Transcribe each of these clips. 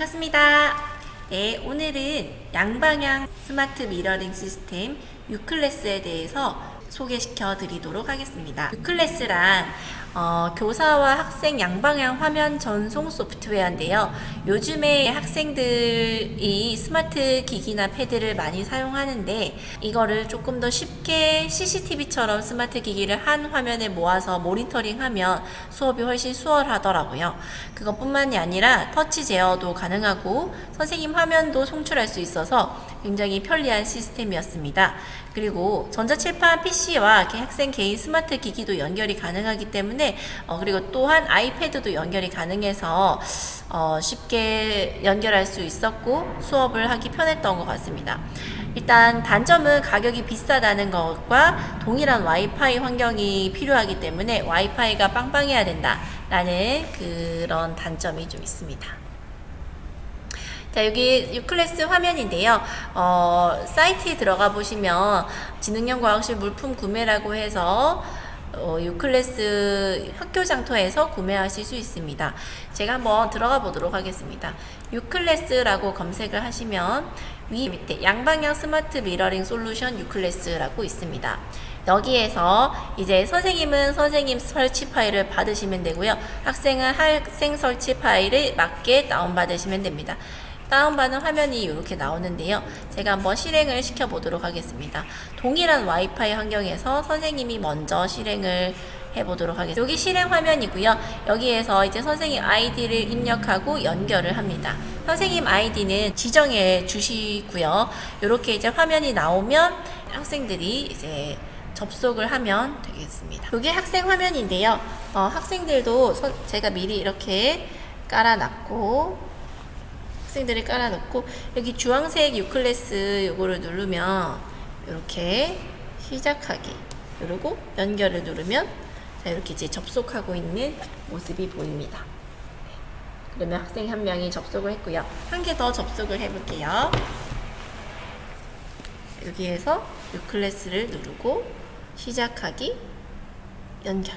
반갑습니다. 네, 오늘은 양방향 스마트 미러링 시스템 유클래스에 대해서 소개시켜 드리도록 하겠습니다. 유클래스란 어, 교사와 학생 양방향 화면 전송 소프트웨어인데요. 요즘에 학생들이 스마트 기기나 패드를 많이 사용하는데 이거를 조금 더 쉽게 CCTV처럼 스마트 기기를 한 화면에 모아서 모니터링하면 수업이 훨씬 수월하더라고요. 그것뿐만이 아니라 터치 제어도 가능하고 선생님 화면도 송출할 수 있어서 굉장히 편리한 시스템이었습니다. 그리고 전자칠판 PC와 학생 개인 스마트 기기도 연결이 가능하기 때문에 어, 그리고 또한 아이패드도 연결이 가능해서 어, 쉽게 연결할 수 있었고 수업을 하기 편했던 것 같습니다. 일단 단점은 가격이 비싸다는 것과 동일한 와이파이 환경이 필요하기 때문에 와이파이가 빵빵해야 된다라는 그런 단점이 좀 있습니다. 자, 여기 유클래스 화면인데요. 어, 사이트에 들어가 보시면 지능형 과학실 물품 구매라고 해서 어, 유클래스 학교 장터에서 구매하실 수 있습니다. 제가 한번 들어가 보도록 하겠습니다. 유클래스라고 검색을 하시면 위 밑에 양방향 스마트 미러링 솔루션 유클래스라고 있습니다. 여기에서 이제 선생님은 선생님 설치 파일을 받으시면 되고요. 학생은 학생 설치 파일을 맞게 다운받으시면 됩니다. 다운받은 화면이 이렇게 나오는데요. 제가 한번 실행을 시켜 보도록 하겠습니다. 동일한 와이파이 환경에서 선생님이 먼저 실행을 해보도록 하겠습니다. 여기 실행 화면이고요. 여기에서 이제 선생님 아이디를 입력하고 연결을 합니다. 선생님 아이디는 지정해 주시고요. 이렇게 이제 화면이 나오면 학생들이 이제 접속을 하면 되겠습니다. 이게 학생 화면인데요. 어, 학생들도 선- 제가 미리 이렇게 깔아놨고 학생들이 깔아놓고 여기 주황색 유클래스 요거를 누르면 이렇게 시작하기 누르고 연결을 누르면 자 이렇게 이제 접속하고 있는 모습이 보입니다. 그러면 학생 한 명이 접속을 했고요. 한 개 더 접속을 해볼게요. 여기에서 유클래스를 누르고 시작하기 연결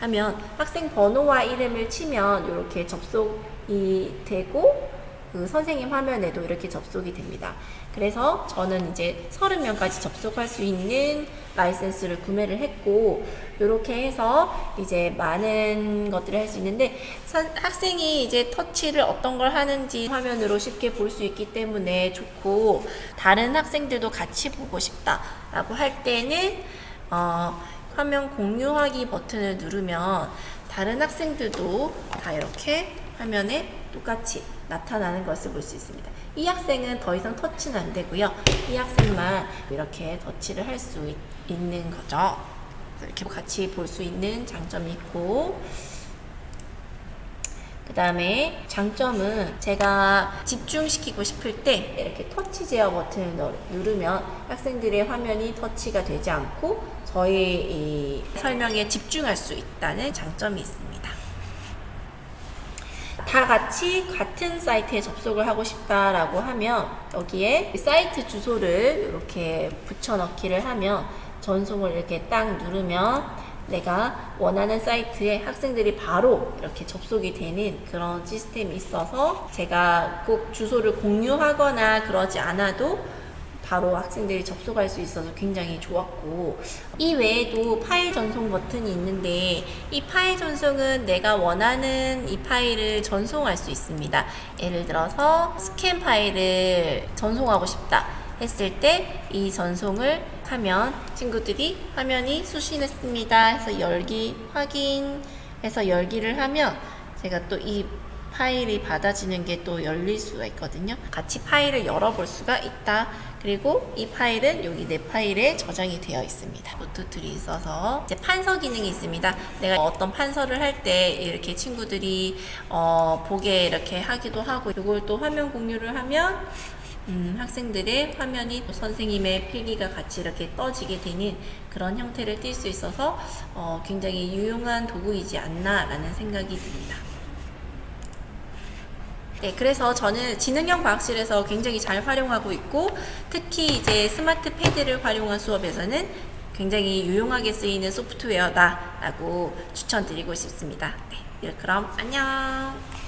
하면 학생 번호와 이름을 치면 이렇게 접속이 되고 그 선생님 화면에도 이렇게 접속이 됩니다. 그래서 저는 이제 30명까지 접속할 수 있는 라이센스를 구매를 했고 이렇게 해서 이제 많은 것들을 할 수 있는데 선- 학생이 이제 터치를 어떤 걸 하는지 화면으로 쉽게 볼 수 있기 때문에 좋고 다른 학생들도 같이 보고 싶다라고 할 때는 어, 화면 공유하기 버튼을 누르면 다른 학생들도 다 이렇게 화면에 똑같이 나타나는 것을 볼 수 있습니다. 이 학생은 더 이상 터치는 안 되고요. 이 학생만 이렇게 터치를 할 수 있는 거죠. 이렇게 같이 볼 수 있는 장점이 있고 그 다음에 장점은 제가 집중시키고 싶을 때 이렇게 터치 제어 버튼을 누- 누르면 학생들의 화면이 터치가 되지 않고 저희 이 설명에 집중할 수 있다는 장점이 있습니다. 다 같이 같은 사이트에 접속을 하고 싶다라고 하면 여기에 사이트 주소를 이렇게 붙여넣기를 하면 전송을 이렇게 딱 누르면 내가 원하는 사이트에 학생들이 바로 이렇게 접속이 되는 그런 시스템이 있어서 제가 꼭 주소를 공유하거나 그러지 않아도 바로 학생들이 접속할 수 있어서 굉장히 좋았고 이 외에도 파일 전송 버튼이 있는데 이 파일 전송은 내가 원하는 이 파일을 전송할 수 있습니다. 예를 들어서 스캔 파일을 전송하고 싶다 했을 때 이 전송을 하면 친구들이 화면이 수신했습니다 해서 열기 확인해서 열기를 하면 제가 또 이 파일이 받아지는 게 또 열릴 수가 있거든요. 같이 파일을 열어볼 수가 있다. 그리고 이 파일은 여기 내 파일에 저장이 되어 있습니다. 노트들이 있어서 이제 판서 기능이 있습니다. 내가 어떤 판서를 할 때 이렇게 친구들이 어, 보게 이렇게 하기도 하고 이걸 또 화면 공유를 하면 음, 학생들의 화면이 또 선생님의 필기가 같이 이렇게 떠지게 되는 그런 형태를 띌 수 있어서 어, 굉장히 유용한 도구이지 않나라는 생각이 듭니다. 네, 그래서 저는 지능형 과학실에서 굉장히 잘 활용하고 있고 특히 이제 스마트 패드를 활용한 수업에서는 굉장히 유용하게 쓰이는 소프트웨어다라고 추천드리고 싶습니다. 네, 그럼 안녕.